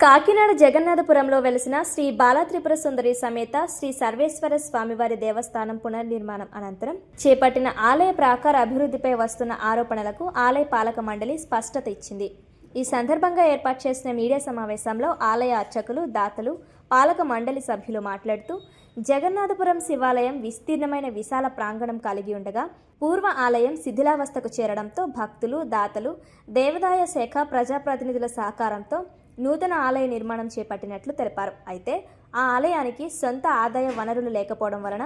కాకినాడ జగన్నాథపురంలో వెలిసిన శ్రీ బాలత్రిపుర సుందరి సమేత శ్రీ సర్వేశ్వర స్వామివారి దేవస్థానం పునర్నిర్మాణం అనంతరం చేపట్టిన ఆలయ ప్రాకార అభివృద్ధిపై వస్తున్న ఆరోపణలకు ఆలయ పాలక మండలి స్పష్టత ఇచ్చింది. ఈ సందర్భంగా ఏర్పాటు చేసిన మీడియా సమావేశంలో ఆలయ అర్చకులు దాతలు పాలక మండలి సభ్యులు మాట్లాడుతూ జగన్నాథపురం శివాలయం విస్తీర్ణమైన విశాల ప్రాంగణం కలిగి ఉండగా పూర్వ ఆలయం శిథిలావస్థకు చేరడంతో భక్తులు దాతలు దేవదాయ శాఖ ప్రజాప్రతినిధుల సహకారంతో నూతన ఆలయ నిర్మాణం చేపట్టినట్లు తెలిపారు. అయితే ఆ ఆలయానికి సొంత ఆదాయ వనరులు లేకపోవడం వలన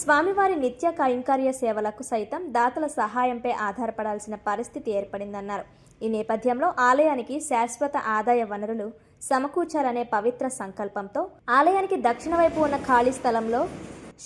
స్వామివారి నిత్య కైంకర్య సేవలకు సైతం దాతల సహాయంపై ఆధారపడాల్సిన పరిస్థితి ఏర్పడిందన్నారు. ఈ నేపథ్యంలో ఆలయానికి శాశ్వత ఆదాయ వనరులు సమకూర్చాలనే పవిత్ర సంకల్పంతో ఆలయానికి దక్షిణ వైపు ఉన్న ఖాళీ స్థలంలో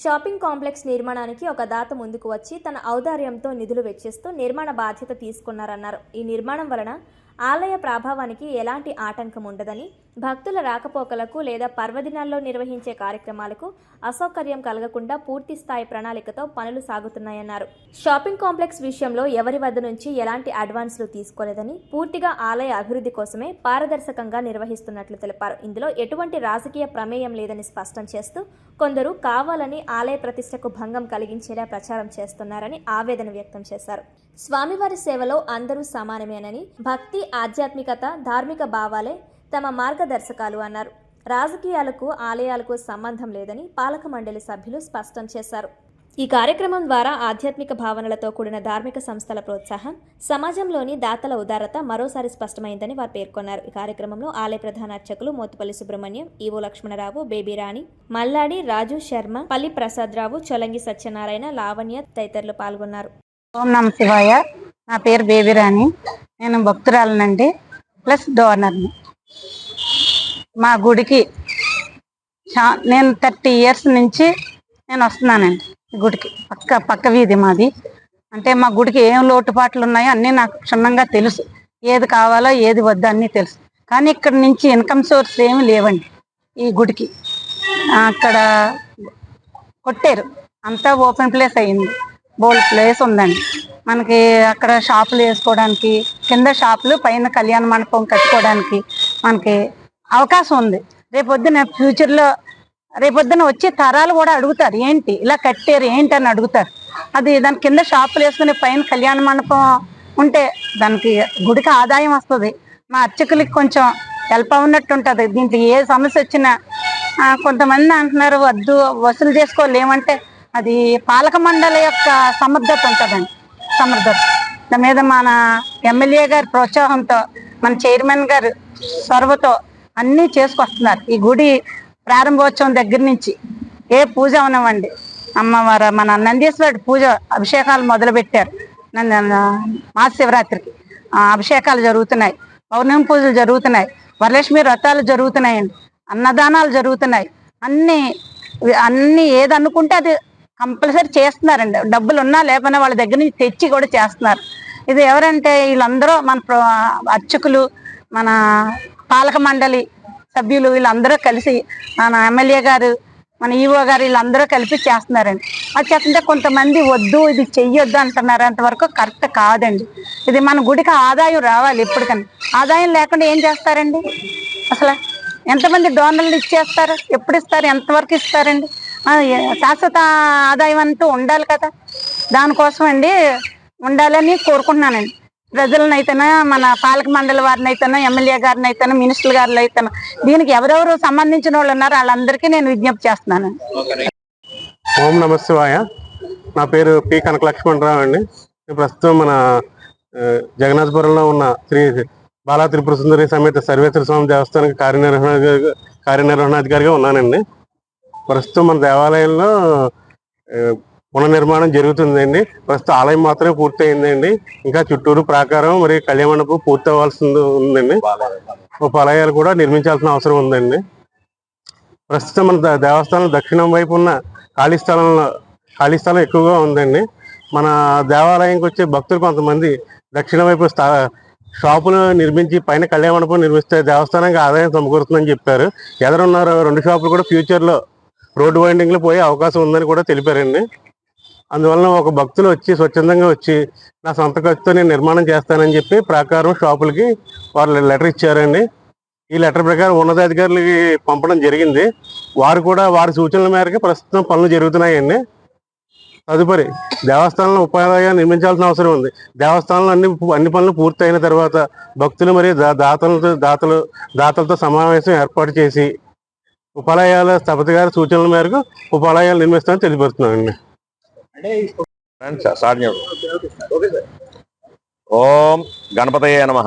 షాపింగ్ కాంప్లెక్స్ నిర్మాణానికి ఒక దాత ముందుకు వచ్చి తన ఔదార్యంతో నిధులు వెచ్చిస్తూ నిర్మాణ బాధ్యత తీసుకున్నారన్నారు. ఈ నిర్మాణం వలన ఆలయ ప్రభావానికి ఎలాంటి ఆటంకం ఉండదని భక్తుల రాకపోకలకు లేదా పర్వదినాల్లో నిర్వహించే కార్యక్రమాలకు అసౌకర్యం కలగకుండా పూర్తి స్థాయి ప్రణాళికతో పనులు సాగుతున్నాయన్నారు. షాపింగ్ కాంప్లెక్స్ విషయంలో ఎవరి వద్ద నుంచి ఎలాంటి అడ్వాన్స్లు తీసుకోలేదని పూర్తిగా ఆలయ అభివృద్ధి కోసమే పారదర్శకంగా నిర్వహిస్తున్నట్లు తెలిపారు. ఇందులో ఎటువంటి రాజకీయ ప్రమేయం లేదని స్పష్టం చేస్తూ కొందరు కావాలని ఆలయ ప్రతిష్టకు భంగం కలిగించేలా ప్రచారం చేస్తున్నారని ఆవేదన వ్యక్తం చేశారు. స్వామివారి సేవలో అందరూ సమానమేనని భక్తి ఆధ్యాత్మికత ధార్మిక భావాలే తమ మార్గదర్శకాలు అన్నారు. రాజకీయాలకు ఆలయాలకు సంబంధం లేదని పాలక మండలి సభ్యులు స్పష్టం చేశారు. ఈ కార్యక్రమం ద్వారా ఆధ్యాత్మిక భావనలతో కూడిన ధార్మిక సంస్థల ప్రోత్సాహం సమాజంలోని దాతల ఉదారత మరోసారి స్పష్టమైందని వారు పేర్కొన్నారు. ఈ కార్యక్రమంలో ఆలయ ప్రధాన అర్చకులు మోతుపల్లి సుబ్రహ్మణ్యం ఈవో లక్ష్మణరావు బేబీరాణి మల్లాడి రాజు శర్మ పల్లి ప్రసాదరావు చొలంగి సత్యనారాయణ లావణ్య తదితరులు పాల్గొన్నారు. ఓం నమ శివాయ. నా పేరు బేబీరాణి నేను భక్తురాలనండి. ప్లస్ డోనర్ని. మా గుడికి చా- నేను థర్టీ ఇయర్స్ నుంచి నేను వస్తున్నానండి ఈ గుడికి. పక్క పక్క వీధి మాది. అంటే మా గుడికి ఏం లోటుపాట్లు ఉన్నాయో అన్నీ నాకు క్షుణ్ణంగా తెలుసు. ఏది కావాలో ఏది వద్దో అన్నీ తెలుసు. కానీ ఇక్కడ నుంచి ఇన్కమ్ సోర్స్ ఏమి లేవండి ఈ గుడికి. అక్కడ కొట్టారు. అంతా ఓపెన్ ప్లేస్ అయ్యింది బోల్డ్ ప్లేస్ ఉందండి. మనకి అక్కడ షాపులు వేసుకోవడానికి కింద షాపులు పైన కళ్యాణ మండపం కట్టుకోవడానికి మనకి అవకాశం ఉంది. రేపొద్దున ఫ్యూచర్లో రేపొద్దున వచ్చే తరాలు కూడా అడుగుతారు ఏంటి? ఇలా కట్టారు ఏంటి? అని అడుగుతారు. అది దాని కింద షాపులు వేసుకుని పైన కళ్యాణ మండపం ఉంటే దానికి గుడికి ఆదాయం వస్తుంది. మా అర్చకులకి కొంచెం హెల్ప్ అవునట్టు ఉంటుంది. దీంట్లో ఏ సమస్య వచ్చినా కొంతమంది అంటున్నారు వద్దు వసూలు చేసుకోలేమంటే అది పాలక మండలి యొక్క సమర్థత ఉంటుందండి. సమర్థత. దాని మీద మన ఎమ్మెల్యే గారి ప్రోత్సాహంతో మన చైర్మన్ గారు సర్వతో అన్నీ చేసుకొస్తున్నారు. ఈ గుడి ప్రారంభోత్సవం దగ్గర నుంచి ఏ పూజ అవనివ్వండి. అమ్మవారు మన నందీశ్వరుడు పూజ అభిషేకాలు మొదలు పెట్టారు మహాశివరాత్రికి. అభిషేకాలు జరుగుతున్నాయి. పౌర్ణమి పూజలు జరుగుతున్నాయి. వరలక్ష్మి వ్రతాలు జరుగుతున్నాయండి. అన్నదానాలు జరుగుతున్నాయి. అన్ని అన్ని ఏది అనుకుంటే అది కంపల్సరీ చేస్తున్నారండి. డబ్బులు ఉన్నా లేకపోయినా వాళ్ళ దగ్గర నుంచి తెచ్చి కూడా చేస్తున్నారు. ఇది ఎవరంటే వీళ్ళందరూ మన ప్ర- అర్చకులు మన పాలక మండలి సభ్యులు వీళ్ళందరూ కలిసి మన ఎమ్మెల్యే గారు మన ఈవో గారు వీళ్ళందరూ కలిపి చేస్తున్నారండి. అది చేస్తుంటే కొంతమంది వద్దు ఇది చెయ్యొద్దు అంటున్నారు అంతవరకు కరెక్ట్ కాదండి. ఇది మన గుడికి ఆదాయం రావాలి ఎప్పటికన్నా ఆదాయం లేకుండా ఏం చేస్తారండి? అసలు ఎంతమంది డోనర్లు ఇచ్చేస్తారు? ఎప్పుడు ఇస్తారు? ఎంతవరకు ఇస్తారండి? శాశ్వత ఆదాయం అంటూ ఉండాలి కదా. దానికోసం అండి ఉండాలని కోరుకుంటున్నానండి. ప్రజలను అయితేనే మన పాలక మండలి వారిని అయితేనే ఎమ్మెల్యే గారిని అయితేనే మినిస్టర్ గారిని అయితేనే దీనికి ఎవరెవరు సంబంధించిన వాళ్ళు ఉన్నారో వాళ్ళందరికీ నేను విజ్ఞప్తి చేస్తున్నాను. ఓం నమ నా పేరు పి కనక లక్ష్మణరావు అండి. ప్రస్తుతం మన జగన్నాథపురంలో ఉన్న శ్రీ బాలా త్రిపుర సుందరి సమేత సర్వేశ్వర స్వామి దేవస్థానానికి కార్యనిర్వహణ కార్యనిర్వహణాధికారిగా ఉన్నానండి. ప్రస్తుతం మన దేవాలయంలో పునర్నిర్మాణం జరుగుతుందండి. ప్రస్తుతం ఆలయం మాత్రమే పూర్తయిందండి. ఇంకా చుట్టూరు ప్రాకారం మరియు కళ్యాణ మండపం పూర్తి అవ్వాల్సింది ఉందండి పలయాలు కూడా నిర్మించాల్సిన అవసరం ఉందండి. ప్రస్తుతం మన ద- దేవస్థానం దక్షిణం వైపు ఉన్న ఖాళీ స్థలంలో ఖాళీ స్థలం ఎక్కువగా ఉందండి. మన దేవాలయంకి వచ్చే భక్తులు కొంతమంది దక్షిణ వైపు స్థా షాపులు నిర్మించి పైన కళ్యాణ మండపం నిర్మిస్తే దేవస్థానానికి ఆదాయం సమకూరుతుందని చెప్పారు. ఎదురున్నారు రెండు షాపులు కూడా ఫ్యూచర్లో రోడ్డు వైండింగ్లు పోయే అవకాశం ఉందని కూడా తెలిపారండి. అందువలన ఒక భక్తులు వచ్చి స్వచ్ఛందంగా వచ్చి నా సొంత ఖర్చుతో నేను నిర్మాణం చేస్తానని చెప్పి ప్రాకారం షాపులకి వాళ్ళు లెటర్ ఇచ్చారండి. ఈ లెటర్ ప్రకారం ఉన్నతాధికారులకి పంపడం జరిగింది. వారు కూడా వారి సూచనల మేరకు ప్రస్తుతం పనులు జరుగుతున్నాయండి. తదుపరి దేవస్థానంలో ఉపాయాలు నిర్మించాల్సిన అవసరం ఉంది. దేవస్థానంలో అన్ని అన్ని పనులు పూర్తయిన తర్వాత భక్తులు మరియు దా- దాతలతో దాతలు దాతలతో సమావేశం ఏర్పాటు చేసి ఉపాలయాల స్థపతి గారి సూచనల మేరకు ఉపాలయాలు నిర్మిస్తామని తెలియపరుస్తున్నామండి ఓం గణపతయే నమ.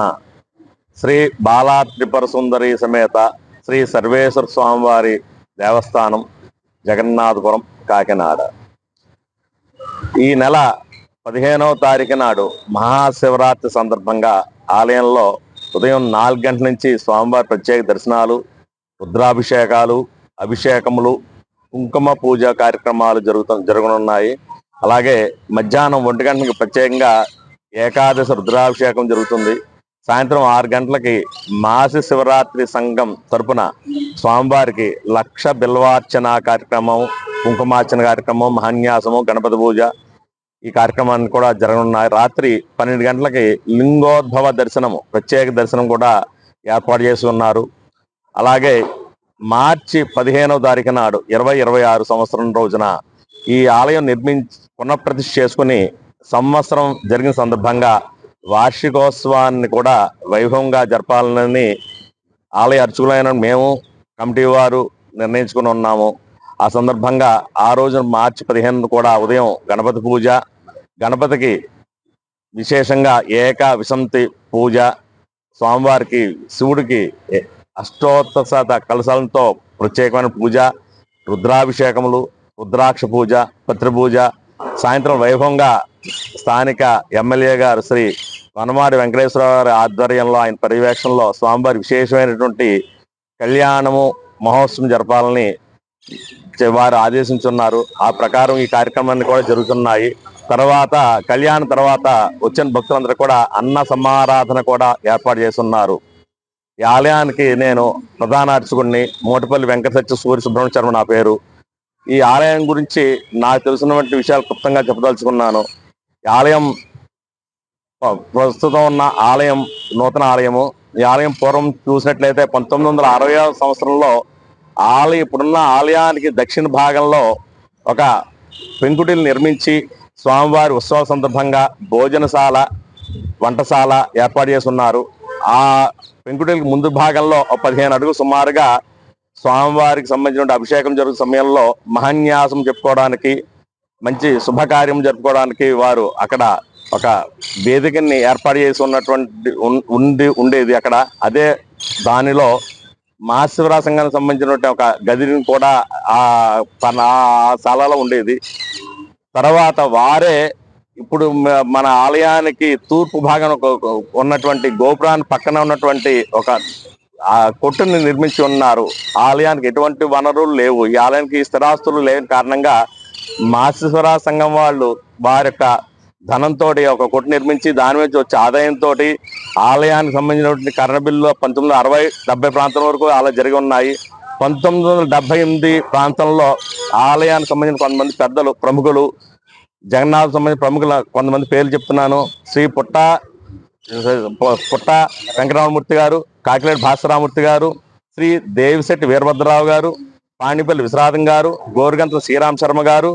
శ్రీ బాలా త్రిపుర సుందరి సమేత శ్రీ సర్వేశ్వర స్వామివారి దేవస్థానం జగన్నాథపురం కాకినాడ. ఈ నెల పదిహేనవ తారీఖు నాడు మహాశివరాత్రి సందర్భంగా ఆలయంలో ఉదయం నాలుగు గంటల నుంచి స్వామివారి ప్రత్యేక దర్శనాలు రుద్రాభిషేకాలు అభిషేకములు కుంకుమ పూజ కార్యక్రమాలు జరుగుత జరగనున్నాయి. అలాగే మధ్యాహ్నం ఒంటి గంటలకు ప్రత్యేకంగా ఏకాదశి రుద్రాభిషేకం జరుగుతుంది. సాయంత్రం ఆరు గంటలకి మాసి శివరాత్రి సంఘం తరపున స్వామివారికి లక్ష బిల్వార్చన కార్యక్రమం కుంకుమార్చన కార్యక్రమం మహాన్యాసము గణపతి పూజ ఈ కార్యక్రమాన్ని కూడా జరగనున్నాయి. రాత్రి పన్నెండు గంటలకి లింగోద్భవ దర్శనము ప్రత్యేక దర్శనం కూడా ఏర్పాటు చేసి ఉన్నారు. అలాగే మార్చి పదిహేనవ తారీఖు నాడు ఇరవై ఇరవై ఆరు సంవత్సరం రోజున ఈ ఆలయం నిర్మించి పునఃప్రతిష్ఠ చేసుకుని సంవత్సరం జరిగిన సందర్భంగా వార్షికోత్సవాన్ని కూడా వైభవంగా జరపాలని ఆలయ అర్చకులైన మేము కమిటీ వారు నిర్ణయించుకుని ఉన్నాము. ఆ సందర్భంగా ఆ రోజు మార్చి పదిహేను కూడా ఉదయం గణపతి పూజ గణపతికి విశేషంగా ఏక విసంతి పూజ స్వామివారికి శివుడికి ఏ- కలశాలతో ప్రత్యేకమైన పూజ రుద్రాభిషేకములు రుద్రాక్ష పూజ పత్రి పూజ సాయంత్రం వైభవంగా స్థానిక ఎమ్మెల్యే గారు శ్రీ వనమాడి వెంకటేశ్వర గారి ఆధ్వర్యంలో ఆయన పర్యవేక్షణలో స్వామివారి విశేషమైనటువంటి కళ్యాణము మహోత్సవం జరపాలని వారు ఆదేశించున్నారు. ఆ ప్రకారం ఈ కార్యక్రమాన్ని కూడా జరుగుతున్నాయి. తర్వాత కళ్యాణం తర్వాత వచ్చిన భక్తులందరూ కూడా అన్న సమారాధన కూడా ఏర్పాటు చేస్తున్నారు. ఈ ఆలయానికి నేను ప్రధాన అర్చకుడిని మోటపల్లి వెంకట సత్య సూర్య సుబ్రహ్మణ్య శర్మ నా పేరు. ఈ ఆలయం గురించి నాకు తెలిసినటువంటి విషయాలు క్లుప్తంగా చెప్పదలుచుకున్నాను. ఈ ఆలయం ప్రస్తుతం ఉన్న ఆలయం నూతన ఆలయము. ఈ ఆలయం పూర్వం చూసినట్లయితే పంతొమ్మిది వందల అరవై సంవత్సరంలో ఆలయ ఇప్పుడున్న ఆలయానికి దక్షిణ భాగంలో ఒక పెంకుటిని నిర్మించి స్వామివారి ఉత్సవాల సందర్భంగా భోజనశాల వంటశాల ఏర్పాటు చేసి ఆ పెంకుటిల్కి ముందు భాగంలో పదిహేను అడుగు సుమారుగా స్వామివారికి సంబంధించిన అభిషేకం జరుగు సమయంలో మహాన్యాసం చెప్పుకోవడానికి మంచి శుభకార్యం జరుపుకోవడానికి వారు అక్కడ ఒక వేదికని ఏర్పాటు చేసి ఉన్నటువంటి ఉండి ఉండేది అక్కడ. అదే దానిలో మహాశివరా సంఘానికి సంబంధించినటువంటి ఒక గదిని కూడా ఆ తన ఆ శాలలో ఉండేది. తర్వాత వారే ఇప్పుడు మన ఆలయానికి తూర్పు భాగం ఉన్నటువంటి గోపురాన్ని పక్కన ఉన్నటువంటి ఒక ఆ కొట్టుని నిర్మించి ఉన్నారు. ఆలయానికి ఎటువంటి వనరులు లేవు. ఈ ఆలయానికి స్థిరాస్తులు లేని కారణంగా మాసేశ్వర సంఘం వాళ్ళు వారి యొక్క ధనంతో ఒక కొట్టు నిర్మించి దాని నుంచి వచ్చే ఆదాయంతో ఆలయానికి సంబంధించినటువంటి కరెంట్ బిల్లు పంతొమ్మిది వందల అరవై డెబ్బై ప్రాంతం వరకు అలా జరిగి ఉన్నాయి. పంతొమ్మిది వందల డెబ్బై ఎనిమిది ప్రాంతంలో ఆలయానికి సంబంధించిన కొంతమంది పెద్దలు ప్రముఖులు జగన్నాథ్ సంబంధించిన ప్రముఖుల కొంతమంది పేర్లు చెప్తున్నాను. శ్రీ పుట్ట పుట్ట వెంకటరామమూర్తి గారు కాకినాడ భాస్కరామూర్తి గారు శ్రీ దేవిశెట్టి వీరభద్రరావు గారు పాణిపల్లి విశ్రాదం గారు గోరుగంత శ్రీరామ్ శర్మ గారు